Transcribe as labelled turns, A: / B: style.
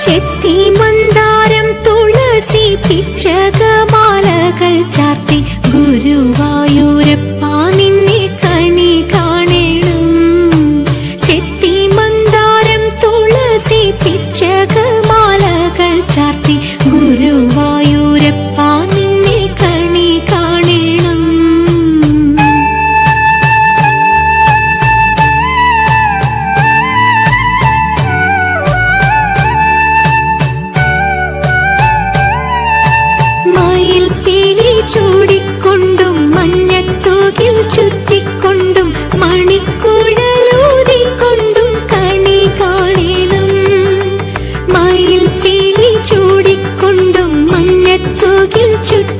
A: ചെത്തി മന്ദാരം തുളസി പിച്ചകമാലകൾ ചാർത്തി ഗുരുവായൂരപ്പ çırp